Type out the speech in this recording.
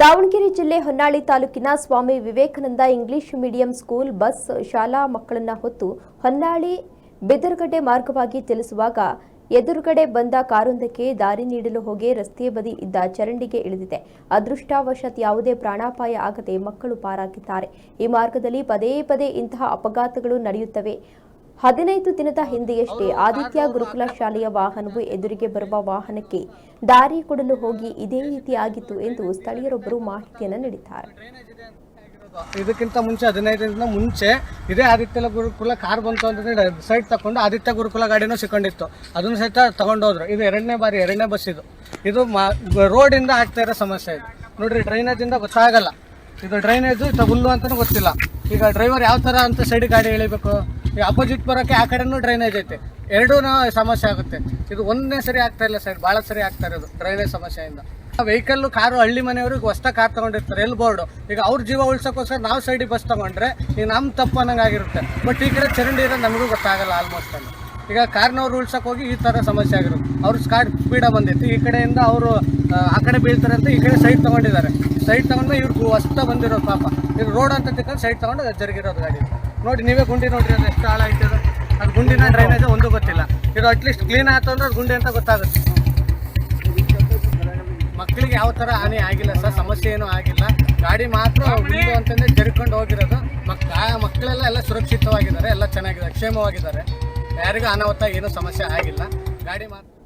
ದಾವಣಗೆರೆ ಜಿಲ್ಲೆ ಹೊನ್ನಾಳಿ ತಾಲೂಕಿನ Swami Vivekananda English medium school bus ಶಾಲಾ ಮಕ್ಕಳನ್ನ ಹೊತ್ತು ಹೊನ್ನಾಳಿ ಬಿದರ್ಗಡ್ಡೆ ಮಾರ್ಗವಾಗಿ ಚಲಿಸುವಾಗ ಎದುರುಗಡೆ ಬಂದ ಕಾರೊಂದಕ್ಕೆ ದಾರಿ ನೀಡಲು ಹೋಗಿ ರಸ್ತೆಯ ಬದಿ ಇದ್ದ ಚರಂಡಿಗೆ ಇಳಿದಿದೆ. ಅದೃಷ್ಟವಶಾತ್ ಯಾವುದೇ ಪ್ರಾಣಾಪಾಯ ಆಗದೆ ಮಕ್ಕಳು ಪಾರಾಗಿದ್ದಾರೆ. ಈ ಮಾರ್ಗದಲ್ಲಿ ಪದೇ ಪದೇ ಇಂತಹ ಅಪಘಾತಗಳು ನಡೆಯುತ್ತವೆ. ಹದಿನೈದು ದಿನದ ಹಿಂದೆಯಷ್ಟೇ ಆದಿತ್ಯ ಗುರುಕುಲ ಶಾಲೆಯ ವಾಹನವು ಎದುರಿಗೆ ಬರುವ ವಾಹನಕ್ಕೆ ದಾರಿ ಕೊಡಲು ಹೋಗಿ ಇದೇ ರೀತಿ ಆಗಿತ್ತು ಎಂದು ಸ್ಥಳೀಯರೊಬ್ಬರು ಮಾಹಿತಿಯನ್ನು ನೀಡಿದ್ದಾರೆ. ಇದಕ್ಕಿಂತ ಮುಂಚೆ ಹದಿನೈದು ದಿನದ ಮುಂಚೆ ಇದೇ ಆದಿತ್ಯ ಗುರುಕುಲ ಕಾರ್ ಬಂತು ಅಂತಂದ್ರೆ ಸೈಡ್ ತಗೊಂಡು ಆದಿತ್ಯ ಗುರುಕುಲ ಗಾಡಿನೂ ಸಿಕ್ಕೊಂಡಿತ್ತು. ಅದನ್ನು ಸಹಿತ ತಗೊಂಡೋದ್ರು. ಇದು ಎರಡನೇ ಬಾರಿ, ಎರಡನೇ ಬಸ್ ಇದು. ಇದು ರೋಡಿಂದ ಆಗ್ತಾ ಇರೋ ಸಮಸ್ಯೆ ಇದು. ನೋಡ್ರಿ ಡ್ರೈನೇಜಿಂದ ಗೊತ್ತಾಗಲ್ಲ. ಇದು ಡ್ರೈನೇಜು ಇದು ಹುಲ್ಲು ಅಂತಲೂ ಗೊತ್ತಿಲ್ಲ. ಈಗ ಡ್ರೈವರ್ ಯಾವ ಥರ ಅಂತ ಸೈಡ್ ಗಾಡಿ ಎಳಿಬೇಕು? ಈಗ ಅಪೋಸಿಟ್ ಬರೋಕ್ಕೆ ಆ ಕಡೆನೂ ಡ್ರೈನೇಜ್ ಐತೆ. ಎರಡೂ ಸಮಸ್ಯೆ ಆಗುತ್ತೆ. ಇದು ಒಂದನೇ ಸರಿ ಆಗ್ತಾ ಇಲ್ಲ ಸರ್. ಭಾಳ ಸರಿ ಆಗ್ತಾ ಇರೋದು ಡ್ರೈನೇಜ್ ಸಮಸ್ಯೆಯಿಂದ. ವೆಹಿಕಲ್ಲು ಕಾರು ಹಳ್ಳಿ ಮನೆಯವ್ರಿಗೆ ಹೊಸ ಕಾರ್ ತಗೊಂಡಿರ್ತಾರೆ. L board. ಈಗ ಅವ್ರ ಜೀವ ಉಳ್ಸೋಕ್ಕೋಸ್ಕರ ನಾವು ಸೈಡಿಗೆ ಬಸ್ ತಗೊಂಡ್ರೆ ಈಗ ನಮ್ಮ ತಪ್ಪು ಆಗಿರುತ್ತೆ ಬಟ್ ಈ ಕಡೆ ಚರಂಡಿ ಇರೋ ನಮಗೂ ಗೊತ್ತಾಗಲ್ಲ ಆಲ್ಮೋಸ್ಟ್ ಅಲ್ಲಿ. ಈಗ ಕಾರ್ನವ್ರು ಉಳ್ಸಕ್ಕೆ ಹೋಗಿ ಈ ಥರ ಸಮಸ್ಯೆ ಆಗಿರೋದು. ಅವ್ರ ಸ್ಕಾಡ್ ಸ್ಪೀಡ ಬಂದಿತ್ತು. ಈ ಕಡೆಯಿಂದ ಅವರು, ಆ ಕಡೆ ಬೀಳ್ತಾರೆ ಅಂತ ಈ ಕಡೆ ಸೈಡ್ ತೊಗೊಂಡಿದ್ದಾರೆ. ಸೈಡ್ ತೊಗೊಂಡ್ರೆ ಇವ್ರಿಗೆ ಹೊಸ್ತ ಬಂದಿರೋದು ಪಾಪ. ಈಗ ರೋಡ್ ಅಂತ ತಿಳ್ಕೊಂಡು ಸೈಡ್ ತೊಗೊಂಡು ಜರುಗಿರೋದು ಗಾಡಿ. ನೋಡಿ, ನೀವೇ ಗುಂಡಿ ನೋಡ್ರಿ ಅದು ಎಷ್ಟು ಹಾಳು ಅದು ಅದು ಗುಂಡಿನ ಡ್ರೈನೇಜ್ ಒಂದು ಗೊತ್ತಿಲ್ಲ. ಇದು ಅಟ್ಲೀಸ್ಟ್ ಕ್ಲೀನ್ ಆಯ್ತು ಅಂದ್ರೆ ಅದು ಗುಂಡಿ ಅಂತ ಗೊತ್ತಾಗುತ್ತೆ. ಮಕ್ಕಳಿಗೆ ಯಾವ ಥರ ಹಾನಿ ಆಗಿಲ್ಲ ಸರ್, ಸಮಸ್ಯೆ ಏನೂ ಆಗಿಲ್ಲ. ಗಾಡಿ ಮಾತ್ರ ಗುಂಡು ಅಂತಂದ್ರೆ ಜರ್ಕೊಂಡು ಹೋಗಿರೋದು. ಮಕ್ ಮಕ್ಕಳೆಲ್ಲ ಎಲ್ಲ ಸುರಕ್ಷಿತವಾಗಿದ್ದಾರೆ, ಎಲ್ಲ ಚೆನ್ನಾಗಿದೆ ಕ್ಷೇಮವಾಗಿದ್ದಾರೆ. ಯಾರಿಗೂ ಅನಾಹುತ ಏನೂ ಸಮಸ್ಯೆ ಆಗಿಲ್ಲ. ಗಾಡಿ ಮಾತ್ರ